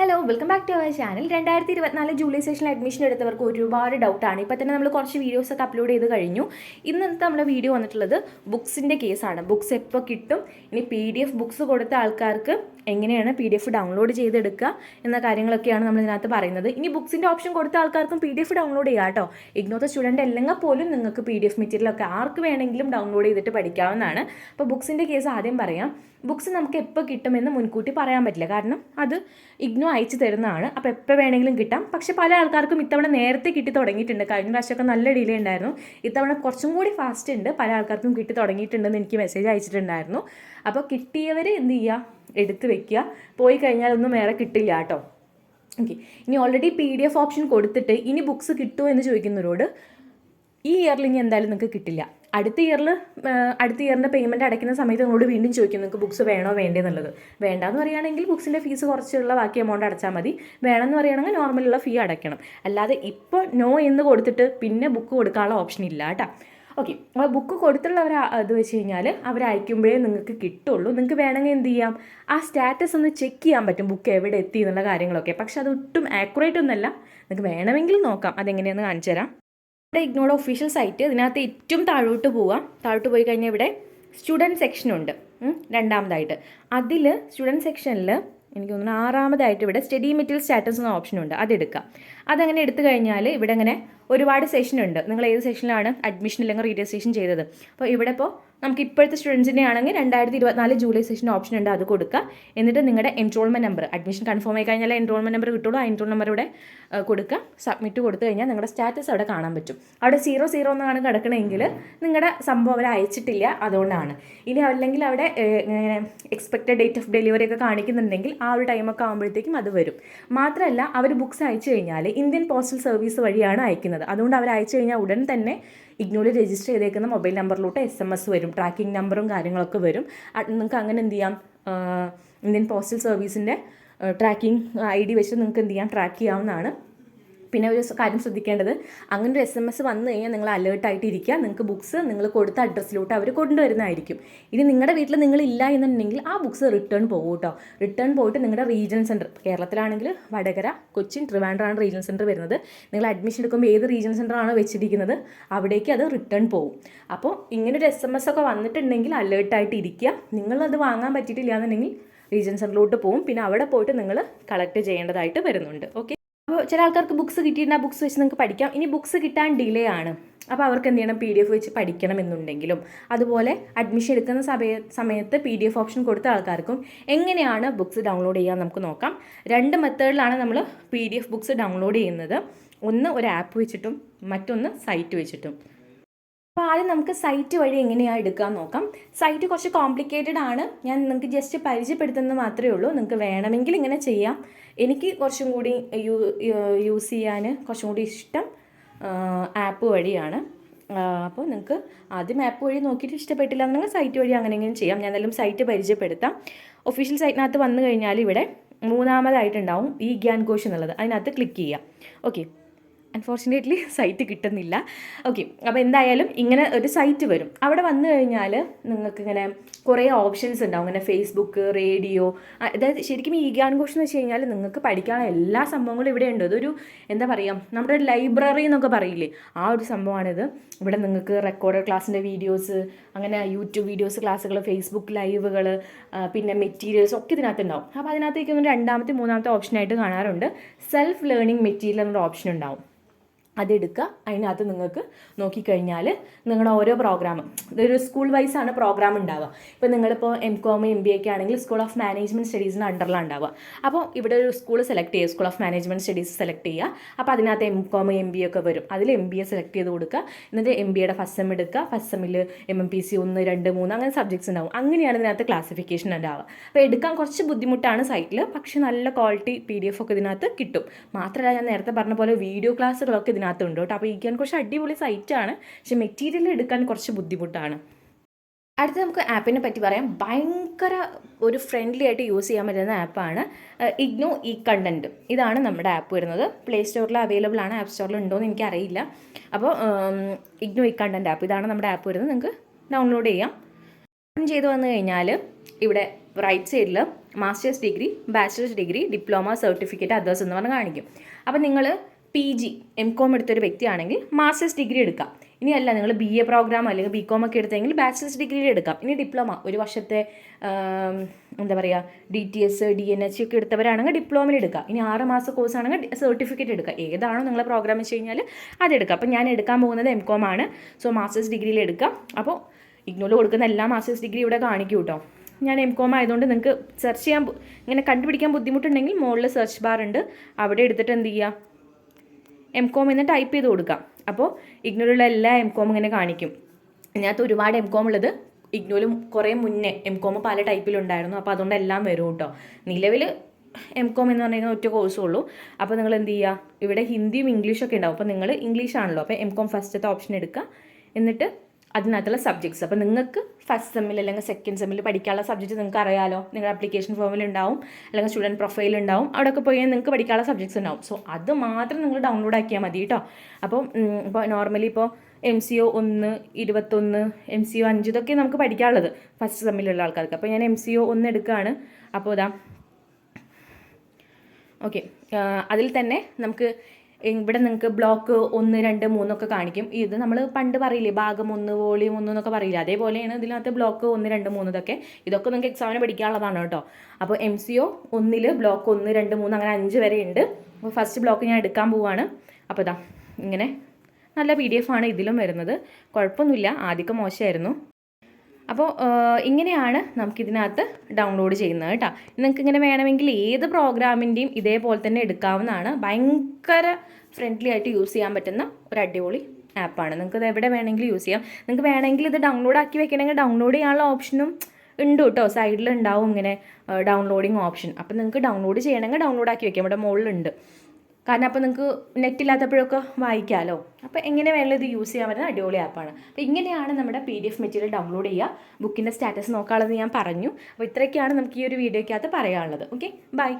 Hello welcome back to our channel രണ്ടായിരത്തി ഇരുപത്തിനാല് July സെഷനിൽ അഡ്മിഷൻ എടുത്തവർക്ക് ഒരുപാട് ഡൗട്ടാണ് ഇപ്പോൾ തന്നെ നമ്മൾ കുറച്ച് വീഡിയോസ് ഒക്കെ അപ്ലോഡ് ചെയ്ത് കഴിഞ്ഞു. ഇന്നത്തെ നമ്മുടെ വീഡിയോ വന്നിട്ടുള്ളത് ബുക്സിന്റെ കേസാണ് ബുക്സ് എപ്പോൾ കിട്ടും? ഇനി പി ഡി എഫ് ബുക്സ് കൊടുത്ത ആൾക്കാർക്ക് എങ്ങനെയാണ് പി ഡി എഫ് ഡൗൺലോഡ് ചെയ്തെടുക്കുക എന്ന കാര്യങ്ങളൊക്കെയാണ് നമ്മൾ ഇതിനകത്ത് പറയുന്നത്. ഇനി ബുക്സിന്റെ ഓപ്ഷൻ കൊടുത്ത ആൾക്കാർക്കും പി ഡി എഫ് ഡൗൺലോഡ് ചെയ്യാം കേട്ടോ. ഇഗ്നോത്തെ സ്റ്റുഡന്റ് അല്ലെങ്കിൽ പോലും നിങ്ങൾക്ക് പി ഡി എഫ് മെറ്റീരിയലൊക്കെ ആർക്ക് വേണമെങ്കിലും ഡൗൺലോഡ് ചെയ്തിട്ട് പഠിക്കാവുന്നതാണ്. അപ്പോൾ ബുക്സിന്റെ കേസ് ആദ്യം പറയാം. ബുക്സ് നമുക്ക് എപ്പോൾ കിട്ടുമെന്ന് മുൻകൂട്ടി പറയാൻ പറ്റില്ല. കാരണം അത് ഇഗ്നോ അയച്ചു തരുന്നതാണ്. അപ്പോൾ എപ്പോൾ വേണമെങ്കിലും കിട്ടാം. പക്ഷേ പല ആൾക്കാർക്കും ഇത്തവണ നേരത്തെ കിട്ടി തുടങ്ങിയിട്ടുണ്ട്. കഴിഞ്ഞ പ്രാവശ്യമൊക്കെ നല്ല ഡിലേ ഉണ്ടായിരുന്നു. ഇത്തവണ കുറച്ചും കൂടി ഫാസ്റ്റ് ഉണ്ട്. പല ആൾക്കാർക്കും കിട്ടി തുടങ്ങിയിട്ടുണ്ടെന്ന് എനിക്ക് മെസ്സേജ് അയച്ചിട്ടുണ്ടായിരുന്നു. അപ്പോൾ കിട്ടിയവർ എന്ത് ചെയ്യുക എടുത്ത് വെക്കുക. പോയി കഴിഞ്ഞാൽ ഒന്നും വേറെ കിട്ടില്ല കേട്ടോ. ഓക്കെ. ഇനി already P D F option കൊടുത്തിട്ട് ഇനി ബുക്സ് കിട്ടുമോ എന്ന് ചോദിക്കുന്നവരോട് ഈ ഇയറിൽ ഇനി എന്തായാലും നിങ്ങൾക്ക് കിട്ടില്ല. അടുത്ത ഇയറിൽ അടുത്ത ഇയറിന്റെ പേയ്മെന്റ് അടയ്ക്കുന്ന സമയത്ത് നിങ്ങളോട് വീണ്ടും ചോദിക്കും നിങ്ങൾക്ക് ബുക്സ് വേണോ വേണ്ടേ എന്നുള്ളത് വേണ്ടാന്ന് പറയുകയാണെങ്കിൽ ബുക്സിന്റെ ഫീസ് കുറച്ചുള്ള ബാക്കി എമൗണ്ട് അടച്ചാൽ മതി. വേണമെന്ന് പറയുകയാണെങ്കിൽ നോർമലുള്ള ഫീ അടയ്ക്കണം. അല്ലാതെ ഇപ്പോൾ നോ എന്ന് കൊടുത്തിട്ട് പിന്നെ ബുക്ക് കൊടുക്കാനുള്ള ഓപ്ഷൻ ഇല്ല കേട്ടോ. ഓക്കെ അപ്പോൾ ബുക്ക് കൊടുത്തുള്ളവർ അത് വെച്ച് കഴിഞ്ഞാൽ അവർ അയക്കുമ്പോഴേ നിങ്ങൾക്ക് കിട്ടുള്ളൂ. നിങ്ങൾക്ക് വേണമെങ്കിൽ എന്ത് ചെയ്യാം? ആ സ്റ്റാറ്റസ് ഒന്ന് ചെക്ക് ചെയ്യാൻ പറ്റും ബുക്ക് എവിടെ എത്തി എന്നുള്ള കാര്യങ്ങളൊക്കെ. പക്ഷെ അത് ഒട്ടും ആക്യുറേറ്റ് ഒന്നല്ല. നിങ്ങൾക്ക് വേണമെങ്കിൽ നോക്കാം അതെങ്ങനെയാണെന്ന് കാണിച്ചു തരാം. ഇവിടെ ഇഗ്നോഡ് ഒഫീഷ്യൽ സൈറ്റ് ഇതിനകത്ത് ഏറ്റവും താഴോട്ട് പോവാം. താഴോട്ട് പോയി കഴിഞ്ഞാൽ ഇവിടെ സ്റ്റുഡന്റ് സെക്ഷനുണ്ട് രണ്ടാമതായിട്ട്. അതിൽ സ്റ്റുഡന്റ് സെക്ഷനിൽ എനിക്ക് തോന്നുന്നു ആറാമതായിട്ട് ഇവിടെ സ്റ്റഡി മെറ്റീരിയൽ സ്റ്റാറ്റസ് എന്ന ഓപ്ഷൻ ഉണ്ട്. അതെടുക്കാം അതങ്ങനെ എടുത്തു കഴിഞ്ഞാൽ ഇവിടെ അങ്ങനെ ഒരുപാട് സെഷൻ ഉണ്ട്. നിങ്ങൾ ഏത് സെഷനിലാണ് അഡ്മിഷൻ അല്ലെങ്കിൽ റീജിസ്ട്രേഷൻ ചെയ്തത്. അപ്പോൾ ഇവിടെ ഇപ്പോൾ നമുക്ക് ഇപ്പോഴത്തെ സ്റ്റുഡൻസിന്റെ ആണെങ്കിൽ രണ്ടായിരത്തി ഇരുപത്തിനാല് ജൂലൈ സെഷൻ ഓപ്ഷൻ ഉണ്ട്. അത് കൊടുക്കുക. എന്നിട്ട് നിങ്ങളുടെ എൻറോൾമെന്റ് നമ്പർ അഡ്മിഷൻ കൺഫേം ആയി കഴിഞ്ഞാൽ എൻറോൾമെന്റ് നമ്പർ കിട്ടുള്ളൂ. ആ എൻറോൾ നമ്പർ ഇവിടെ കൊടുക്കുക. സബ്മിറ്റ് കൊടുത്തു കഴിഞ്ഞാൽ നിങ്ങളുടെ സ്റ്റാറ്റസ് അവിടെ കാണാൻ പറ്റും. അവിടെ സീറോ സീറോ എന്നാണ് കിടക്കണമെങ്കിൽ നിങ്ങളുടെ സംഭവം അവർ അയച്ചിട്ടില്ല. അതുകൊണ്ടാണ്. ഇനി അല്ലെങ്കിൽ അവിടെ എക്സ്പെക്റ്റഡ് ഡേറ്റ് ഓഫ് ഡെലിവറി ഒക്കെ കാണിക്കുന്നുണ്ടെങ്കിൽ ആ ഒരു ടൈമൊക്കെ ആകുമ്പോഴത്തേക്കും അത് വരും. മാത്രമല്ല അവർ ബുക്ക്സ് അയച്ചു കഴിഞ്ഞാൽ ഇന്ത്യൻ പോസ്റ്റൽ സർവീസ് വഴിയാണ് അയക്കുന്നത്. അതുകൊണ്ട് അവർ അയച്ചു കഴിഞ്ഞാൽ ഉടൻ തന്നെ ഇഗ്നോയിൽ രജിസ്റ്റർ ചെയ്തേക്കുന്ന മൊബൈൽ നമ്പറിലോട്ട് എസ് എം എസ് വരും. ട്രാക്കിംഗ് നമ്പറും കാര്യങ്ങളൊക്കെ വരും. നിങ്ങൾക്ക് അങ്ങനെ എന്ത് ചെയ്യാം? ഇന്ത്യൻ പോസ്റ്റൽ സർവീസിന്റെ ട്രാക്കിംഗ് ഐ ഡി വെച്ച് നിങ്ങൾക്ക് എന്ത് ചെയ്യാം? ട്രാക്ക് ചെയ്യാവുന്നതാണ്. പിന്നെ ഒരു കാര്യം ശ്രദ്ധിക്കേണ്ടത് അങ്ങനെ ഒരു എസ് എം എസ് വന്നു കഴിഞ്ഞാൽ നിങ്ങൾ അലേർട്ടായിട്ട് ഇരിക്കുക നിങ്ങൾക്ക് ബുക്സ് നിങ്ങൾ കൊടുത്ത അഡ്രസ്സിലോട്ട് അവർ കൊണ്ടുവരുന്നതായിരിക്കും. ഇനി നിങ്ങളുടെ വീട്ടിൽ നിങ്ങൾ ഇല്ല എന്നുണ്ടെങ്കിൽ ആ ബുക്സ് റിട്ടേൺ പോകും കേട്ടോ റിട്ടേൺ പോയിട്ട് നിങ്ങളുടെ റീജിയൻ സെന്റർ കേരളത്തിലാണെങ്കിൽ വടകര കൊച്ചിൻ ട്രിവാൻഡ്രാണ് റീജിയൻ സെന്റർ വരുന്നത്. നിങ്ങൾ അഡ്മിഷൻ എടുക്കുമ്പോൾ ഏത് റീജിയൻ സെന്ററാണോ വെച്ചിരിക്കുന്നത് അവിടേക്ക് അത് റിട്ടേൺ പോകും അപ്പോൾ ഇങ്ങനൊരു എസ് എം എസ് ഒക്കെ വന്നിട്ടുണ്ടെങ്കിൽ അലേർട്ടായിട്ട് ഇരിക്കുക നിങ്ങളത് വാങ്ങാൻ പറ്റിയിട്ടില്ല എന്നുണ്ടെങ്കിൽ റീജിയൻ സെന്ററിലോട്ട് പോകും പിന്നെ അവിടെ പോയിട്ട് നിങ്ങൾ കളക്ട് ചെയ്യേണ്ടതായിട്ട് വരുന്നുണ്ട്. ഓക്കെ അപ്പോൾ ചില ആൾക്കാർക്ക് ബുക്സ് കിട്ടിയിട്ടുണ്ട് ആ ബുക്സ് വെച്ച് നിങ്ങൾക്ക് പഠിക്കാം. ഇനി ബുക്സ് കിട്ടാൻ ഡിലേ ആണ്. അപ്പോൾ അവർക്ക് എന്ത് ചെയ്യണം? പി ഡി എഫ് വെച്ച് പഠിക്കണം എന്നുണ്ടെങ്കിലും. അതുപോലെ അഡ്മിഷൻ എടുക്കുന്ന സമയ സമയത്ത് പി ഡി എഫ് ഓപ്ഷൻ കൊടുത്ത ആൾക്കാർക്കും എങ്ങനെയാണ് ബുക്സ് ഡൗൺലോഡ് ചെയ്യാൻ നമുക്ക് നോക്കാം. രണ്ട് മെത്തേഡിലാണ് നമ്മൾ P D F books download ചെയ്യുന്നത്. ഒന്ന് ഒരു ആപ്പ് വെച്ചിട്ടും മറ്റൊന്ന് സൈറ്റ് വെച്ചിട്ടും. അപ്പോൾ ആദ്യം നമുക്ക് സൈറ്റ് വഴി എങ്ങനെയാണ് എടുക്കാൻ നോക്കാം. സൈറ്റ് കുറച്ച് കോംപ്ലിക്കേറ്റഡ് ആണ്. ഞാൻ നിങ്ങൾക്ക് ജസ്റ്റ് പരിചയപ്പെടുത്തുന്നത് മാത്രമേ ഉള്ളൂ. നിങ്ങൾക്ക് വേണമെങ്കിൽ ഇങ്ങനെ ചെയ്യാം. എനിക്ക് കുറച്ചും കൂടി യൂസ് ചെയ്യാൻ കുറച്ചും കൂടി ഇഷ്ടം ആപ്പ് വഴിയാണ്. അപ്പോൾ നിങ്ങൾക്ക് ആദ്യം ആപ്പ് വഴി നോക്കിയിട്ട് ഇഷ്ടപ്പെട്ടില്ല എന്നുണ്ടെങ്കിൽ സൈറ്റ് വഴി അങ്ങനെയെങ്കിലും ചെയ്യാം. ഞാൻ എന്തായാലും സൈറ്റ് പരിചയപ്പെടുത്താം. ഒഫീഷ്യൽ സൈറ്റിനകത്ത് വന്നു കഴിഞ്ഞാൽ ഇവിടെ മൂന്നാമതായിട്ടുണ്ടാവും ഈ ഗ്യാൻ കോഷ് എന്നുള്ളത്. അതിനകത്ത് ക്ലിക്ക് ചെയ്യാം. ഓക്കെ അൺഫോർച്ചുനേറ്റ്ലി സൈറ്റ് കിട്ടുന്നില്ല. ഓക്കെ അപ്പോൾ എന്തായാലും ഇങ്ങനെ ഒരു സൈറ്റ് വരും. അവിടെ വന്നു കഴിഞ്ഞാൽ നിങ്ങൾക്ക് ഇങ്ങനെ കുറേ ഓപ്ഷൻസ് ഉണ്ടാവും. ഇങ്ങനെ ഫേസ്ബുക്ക് റേഡിയോ അതായത് ശരിക്കും ഈ ഗ്യാൻ കോഴ്സ് എന്ന് വെച്ച് കഴിഞ്ഞാൽ നിങ്ങൾക്ക് പഠിക്കാനുള്ള എല്ലാ സംഭവങ്ങളും ഇവിടെ ഉണ്ട്. അതൊരു എന്താ പറയുക നമ്മുടെ ലൈബ്രറി എന്നൊക്കെ പറയില്ലേ? ആ ഒരു സംഭവമാണിത്. ഇവിടെ നിങ്ങൾക്ക് റെക്കോർഡ് ക്ലാസ്സിന്റെ വീഡിയോസ് അങ്ങനെ യൂട്യൂബ് വീഡിയോസ് ക്ലാസ്സുകൾ ഫേസ്ബുക്ക് ലൈവുകൾ പിന്നെ മെറ്റീരിയൽസ് ഒക്കെ ഇതിനകത്ത് ഉണ്ടാവും. അപ്പോൾ അതിനകത്തേക്ക് രണ്ടാമത്തെ മൂന്നാമത്തെ ഓപ്ഷനായിട്ട് കാണാറുണ്ട്. സെൽഫ് ലേണിംഗ് മെറ്റീരിയൽ എന്നൊരു ഓപ്ഷൻ ഉണ്ടാവും. അതെടുക്കുക. അതിനകത്ത് നിങ്ങൾക്ക് നോക്കിക്കഴിഞ്ഞാൽ നിങ്ങളുടെ ഓരോ പ്രോഗ്രാം ഇതൊരു സ്കൂൾ വൈസ് ആണ് പ്രോഗ്രാം ഉണ്ടാവുക. ഇപ്പോൾ നിങ്ങളിപ്പോൾ എം കോം എം ബി ഒക്കെ ആണെങ്കിൽ സ്കൂൾ ഓഫ് മാനേജ്മെന്റ് സ്റ്റഡീസിന് അണ്ടറിലാണ് ഉണ്ടാവുക. അപ്പോൾ ഇവിടെ ഒരു സ്കൂൾ സെലക്ട് ചെയ്യുക school of management studies select ചെയ്യുക. അപ്പോൾ അതിനകത്ത് എം കോം എം ബി ഒക്കെ വരും. അതിൽ എം ബി എ സെലക്ട് ചെയ്ത് കൊടുക്കുക. എന്നിട്ട് എം ബി എയുടെ ഫസ്റ്റ് സെം എടുക്കുക. ഫസ്റ്റ് സെമ്മിൽ എം എം പി സി ഒന്ന് രണ്ട് മൂന്ന് അങ്ങനെ സബ്ജക്ട്സ് ഉണ്ടാവും. അങ്ങനെയാണ് ഇതിനകത്ത് ക്ലാസിഫിക്കേഷൻ ഉണ്ടാവുക. അപ്പോൾ എടുക്കാൻ കുറച്ച് ബുദ്ധിമുട്ടാണ് സൈറ്റിൽ പക്ഷേ നല്ല ക്വാളിറ്റി പി ഡി എഫ് ഒക്കെ ഇതിനകത്ത് കിട്ടും. മാത്രമല്ല ഞാൻ നേരത്തെ പറഞ്ഞ പോലെ വീഡിയോ ക്ലാസ്സുകളൊക്കെ ഇതിനകത്ത് ഉണ്ട് കേട്ടോ. അപ്പോൾ ഇരിക്കാൻ കുറച്ച് അടിപൊളി സൈറ്റാണ് പക്ഷെ മെറ്റീരിയൽ എടുക്കാൻ കുറച്ച് ബുദ്ധിമുട്ടാണ്. അടുത്ത നമുക്ക് ആപ്പിനെ പറ്റി പറയാം. ഭയങ്കര ഒരു ഫ്രണ്ട്ലി ആയിട്ട് യൂസ് ചെയ്യാൻ പറ്റുന്ന ആപ്പാണ് ഇഗ്നോ ഇ കണ്ടന്റ് ഇതാണ് നമ്മുടെ ആപ്പ് വരുന്നത്. പ്ലേ സ്റ്റോറിൽ അവൈലബിൾ ആണ്. ആപ്പ് സ്റ്റോറിൽ ഉണ്ടോ എന്ന് എനിക്കറിയില്ല. അപ്പോൾ ഇഗ്നോ ഇ കണ്ടന്റ് ആപ്പ് ഇതാണ് നമ്മുടെ ആപ്പ് വരുന്നത്. നിങ്ങൾക്ക് ഡൗൺലോഡ് ചെയ്യാം. ഓപ്പൺ ചെയ്ത് വന്നു കഴിഞ്ഞാൽ ഇവിടെ റൈറ്റ് സൈഡിൽ masters degree bachelors degree diploma certificate others എന്ന് പറഞ്ഞ് കാണിക്കും. അപ്പോൾ നിങ്ങൾ പി ജി എം കോം എടുത്തൊരു വ്യക്തിയാണെങ്കിൽ മാസ്റ്റേഴ്സ് ഡിഗ്രി എടുക്കാം. ഇനി അല്ല നിങ്ങൾ ബി എ പ്രോഗ്രാം അല്ലെങ്കിൽ ബി കോം ഒക്കെ എടുത്തെങ്കിൽ ബാച്ചിലേഴ്സ് ഡിഗ്രിയിൽ എടുക്കാം. ഇനി ഡിപ്ലോമ ഒരു വർഷത്തെ എന്താ പറയുക D T S D N H ഒക്കെ എടുത്തവരാണെങ്കിൽ ഡിപ്ലോമയിൽ എടുക്കാം. ഇനി ആറ് മാസം കോഴ്സ് ആണെങ്കിൽ സർട്ടിഫിക്കറ്റ് എടുക്കുക ഏതാണോ നിങ്ങളെ പ്രോഗ്രാം വെച്ച് കഴിഞ്ഞാൽ അതെടുക്കാം അപ്പോൾ ഞാൻ എടുക്കാൻ പോകുന്നത് എം കോം ആണ്. സോ മാസ്റ്റേഴ്സ് ഡിഗ്രിയിൽ എടുക്കാം. അപ്പോൾ ഇഗ്നോയിൽ കൊടുക്കുന്ന എല്ലാ മാസ്റ്റേഴ്സ് ഡിഗ്രി ഇവിടെ കാണിക്കും കേട്ടോ ഞാൻ എം കോം ആയതുകൊണ്ട് നിങ്ങൾക്ക് സെർച്ച് ചെയ്യാൻ ഇങ്ങനെ കണ്ടുപിടിക്കാൻ ബുദ്ധിമുട്ടുണ്ടെങ്കിൽ മുകളിൽ സെർച്ച് ബാർ ഉണ്ട്. അവിടെ എടുത്തിട്ട് എന്ത് ചെയ്യുക എം കോം എന്ന് ടൈപ്പ് ചെയ്ത് കൊടുക്കാം. അപ്പോൾ ഇഗ്നോയിലുള്ള എല്ലാ എം കോം ഇങ്ങനെ കാണിക്കും. ഇതിനകത്ത് ഒരുപാട് എം കോം ഉള്ളത് ഇഗ്നോയിലും കുറേ മുന്നേ എം കോം പല ടൈപ്പിലുണ്ടായിരുന്നു അപ്പോൾ അതുകൊണ്ട് എല്ലാം വരും കേട്ടോ നിലവിൽ എം കോം എന്ന് പറയുന്ന ഒറ്റ കോഴ്സേ ഉള്ളൂ. അപ്പോൾ നിങ്ങൾ എന്ത് ചെയ്യുക ഇവിടെ ഹിന്ദിയും ഇംഗ്ലീഷൊക്കെ ഉണ്ടാവും. അപ്പോൾ നിങ്ങൾ ഇംഗ്ലീഷ് ആണല്ലോ. അപ്പോൾ എം കോം ഫസ്റ്റത്തെ ഓപ്ഷൻ എടുക്കുക എന്നിട്ട് അതിനകത്തുള്ള സബ്ജക്ട്സ് അപ്പോൾ നിങ്ങൾക്ക് ഫസ്റ്റ് സെമ്മിൽ അല്ലെങ്കിൽ സെക്കൻഡ് സെമ്മിൽ പഠിക്കാനുള്ള സബ്ജക്റ്റ് നിങ്ങൾക്ക് അറിയാലോ. നിങ്ങളുടെ ആപ്ലിക്കേഷൻ ഫോമിൽ ഉണ്ടാവും. അല്ലെങ്കിൽ സ്റ്റുഡന്റ് പ്രൊഫൈൽ ഉണ്ടാവും. അവിടെയൊക്കെ പോയി നിങ്ങൾക്ക് പഠിക്കാനുള്ള സബ്ജക്ട്സ് ഉണ്ടാവും. സോ അത് മാത്രം നിങ്ങൾ ഡൗൺലോഡ് ആക്കിയാൽ മതി കേട്ടോ അപ്പോൾ ഇപ്പോൾ നോർമലി ഇപ്പോൾ എം സി ഒ ഒന്ന് ഇരുപത്തൊന്ന് എം സി ഒ അഞ്ച് ഇതൊക്കെ നമുക്ക് പഠിക്കാനുള്ളത് ഫസ്റ്റ് സെമ്മിലുള്ള ആൾക്കാർക്ക്. അപ്പോൾ ഞാൻ എം സി ഒ ഒന്ന് എടുക്കുകയാണ് അപ്പോൾ ഇതാ ഓക്കെ അതിൽ തന്നെ നമുക്ക് ഇവിടെ നിങ്ങൾക്ക് ബ്ലോക്ക് ഒന്ന് രണ്ട് മൂന്നൊക്കെ കാണിക്കും. ഇത് നമ്മൾ പണ്ട് പറയില്ലേ ഭാഗം ഒന്ന് വോളിയം ഒന്ന് എന്നൊക്കെ പറയില്ല? അതേപോലെയാണ് ഇതിനകത്ത് ബ്ലോക്ക് ഒന്ന് രണ്ട് മൂന്ന് ഇതൊക്കെ ഇതൊക്കെ നിങ്ങൾക്ക് എക്സാമിന് പഠിക്കാനുള്ളതാണ് കേട്ടോ. അപ്പോൾ എം സി ഒ ഒന്നിൽ ബ്ലോക്ക് ഒന്ന് രണ്ട് മൂന്ന് അങ്ങനെ അഞ്ച് വരെ ഉണ്ട്. അപ്പോൾ ഫസ്റ്റ് ബ്ലോക്ക് ഞാൻ എടുക്കാൻ പോവുകയാണ് അപ്പോൾ ഇതാ ഇങ്ങനെ നല്ല പി ഡി എഫ് ആണ് ഇതിലും വരുന്നത്. കുഴപ്പമൊന്നുമില്ല. ആദ്യമൊക്കെ മോശമായിരുന്നു. അപ്പോൾ ഇങ്ങനെയാണ് നമുക്കിതിനകത്ത് ഡൗൺലോഡ് ചെയ്യുന്നത് കേട്ടോ. നിങ്ങൾക്ക് ഇങ്ങനെ വേണമെങ്കിൽ ഏത് പ്രോഗ്രാമിന്റെയും ഇതേപോലെ തന്നെ എടുക്കാവുന്നതാണ്. ഭയങ്കര ഫ്രണ്ട്ലി ആയിട്ട് യൂസ് ചെയ്യാൻ പറ്റുന്ന ഒരു അടിപൊളി ആപ്പാണ് നിങ്ങൾക്ക് ഇത് എവിടെ വേണമെങ്കിലും യൂസ് ചെയ്യാം. നിങ്ങൾക്ക് വേണമെങ്കിൽ ഇത് ഡൗൺലോഡ് ആക്കി വെക്കണമെങ്കിൽ ഡൗൺലോഡ് ചെയ്യാനുള്ള ഓപ്ഷനും ഉണ്ട് കേട്ടോ. സൈഡിൽ ഉണ്ടാവും ഇങ്ങനെ ഡൗൺലോഡിങ് ഓപ്ഷൻ അപ്പോൾ നിങ്ങൾക്ക് ഡൗൺലോഡ് ചെയ്യണമെങ്കിൽ ഡൗൺലോഡ് ആക്കി വെക്കാം. ഇവിടെ മുകളിലുണ്ട്. കാരണം അപ്പോൾ നിങ്ങൾക്ക് നെറ്റ് ഇല്ലാത്തപ്പോഴൊക്കെ വായിക്കാമല്ലോ അപ്പോൾ എങ്ങനെ വേണമെങ്കിലും ഇത് യൂസ് ചെയ്യാൻ പറ്റുന്ന അടിപൊളി ആപ്പാണ് അപ്പോൾ ഇങ്ങനെയാണ് നമ്മുടെ P D F material download ചെയ്യുക ബുക്കിന്റെ സ്റ്റാറ്റസ് നോക്കാനുള്ളത് ഞാൻ പറഞ്ഞു. അപ്പോൾ ഇത്രയൊക്കെയാണ് നമുക്ക് ഈ ഒരു വീഡിയോയ്ക്കകത്ത് പറയാനുള്ളത്. Okay bye